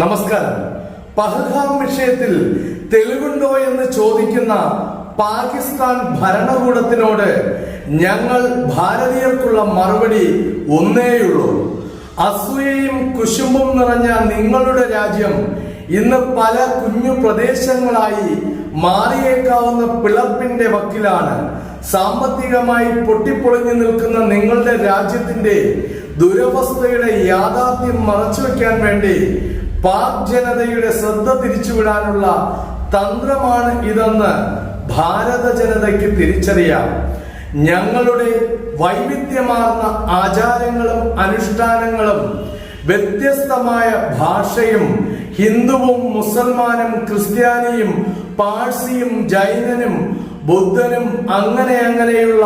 നമസ്കാരം. പഹൽഗാം വിഷയത്തിൽ തെളിവുണ്ടോ എന്ന് ചോദിക്കുന്ന പാകിസ്ഥാൻ ഭരണകൂടത്തിനോട് ഞങ്ങൾ ഭാരതീയർക്കുള്ള മറുപടി ഒന്നേയുള്ളൂ. അസൂയയും കുശുമ്പും നിറഞ്ഞ നിങ്ങളുടെ രാജ്യം ഇന്ന് പല കുഞ്ഞു പ്രദേശങ്ങളായി മാറിയേക്കാവുന്ന പിളർപ്പിന്റെ വക്കിലാണ്. സാമ്പത്തികമായി പൊട്ടിപ്പൊളിഞ്ഞു നിൽക്കുന്ന നിങ്ങളുടെ രാജ്യത്തിന്റെ ദുരവസ്ഥയുടെ യാഥാർത്ഥ്യം മറച്ചുവെക്കാൻ വേണ്ടി പാക് ജനതയുടെ ശ്രദ്ധ തിരിച്ചുവിടാനുള്ള തന്ത്രമാണ് ഇതെന്ന് ഭാരത ജനതയ്ക്ക് തിരിച്ചറിയാം. ഞങ്ങളുടെ വൈവിധ്യമാർന്ന ആചാരങ്ങളും അനുഷ്ഠാനങ്ങളും വ്യത്യസ്തമായ ഭാഷയും ഹിന്ദുവും മുസൽമാനും ക്രിസ്ത്യാനിയും പാഴ്സിയും ജൈനനും ബുദ്ധനും അങ്ങനെ അങ്ങനെയുള്ള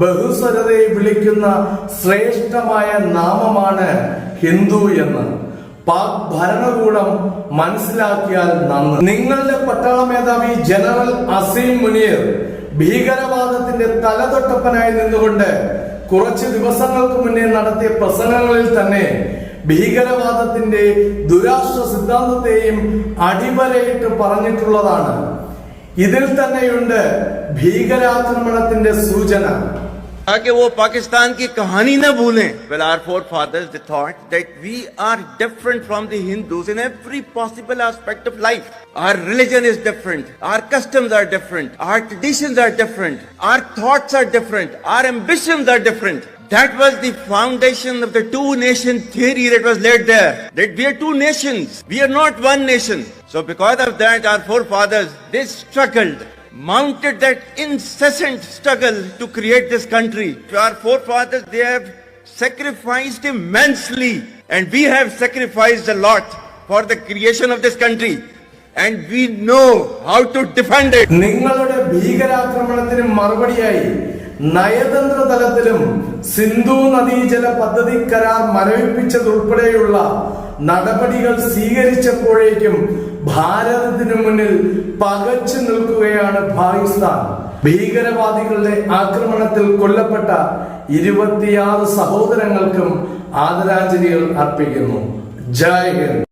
ബഹുസ്വരതയെ വിളിക്കുന്ന ശ്രേഷ്ഠമായ നാമമാണ് ഹിന്ദു എന്ന്. പാക് ഭരണകൂടം മനസ്സിലാക്കിയാൽ നന്ന്. നിങ്ങളുടെ പട്ടാള മേധാവി ജനറൽ അസീം മുനീർ ഭീകരവാദത്തിന്റെ തലതൊട്ടപ്പനായി നിന്നുകൊണ്ട് കുറച്ച് ദിവസങ്ങൾക്ക് മുന്നേ നടത്തിയ പ്രസംഗങ്ങളിൽ തന്നെ ഭീകരവാദത്തിന്റെ ദുരാഷ്ട്ര സിദ്ധാന്തത്തെയും അടിവരയിട്ട് പറഞ്ഞിട്ടുള്ളതാണ്. ഇതിൽ തന്നെയുണ്ട് ഭീകരാക്രമണത്തിന്റെ സൂചന. ताकि वो पाकिस्तान की कहानी न भूलें well our forefathers they thought that we are different from the hindus in every possible aspect of life our religion is different our customs are different our traditions are different our thoughts are different our ambitions are different that was the foundation of the two nation theory that was laid there that we are two nations we are not one nation so because of that our forefathers they struggled Mounted that incessant struggle to create this country. Our forefathers, they have sacrificed immensely, and we have sacrificed a lot for the creation of this country. And we know how to defend it. നിങ്ങളുടെ ഭീകരാക്രമണത്തിന് മറുപടിയായി നയതന്ത്ര തലത്തിലും സിന്ധു നദീജല പദ്ധതി കരാർ മരവിപ്പിച്ചതുൾപ്പെടെയുള്ള നടപടികൾ സ്വീകരിച്ചപ്പോഴേക്കും ഭാരതത്തിന് മുന്നിൽ പകച്ചു നിൽക്കുകയാണ് പാകിസ്ഥാൻ. ഭീകരവാദികളുടെ ആക്രമണത്തിൽ കൊല്ലപ്പെട്ട ഇരുപത്തിയാറ് സഹോദരങ്ങൾക്കും ആദരാഞ്ജലികൾ അർപ്പിക്കുന്നു. ജയ് ഹിന്ദ്.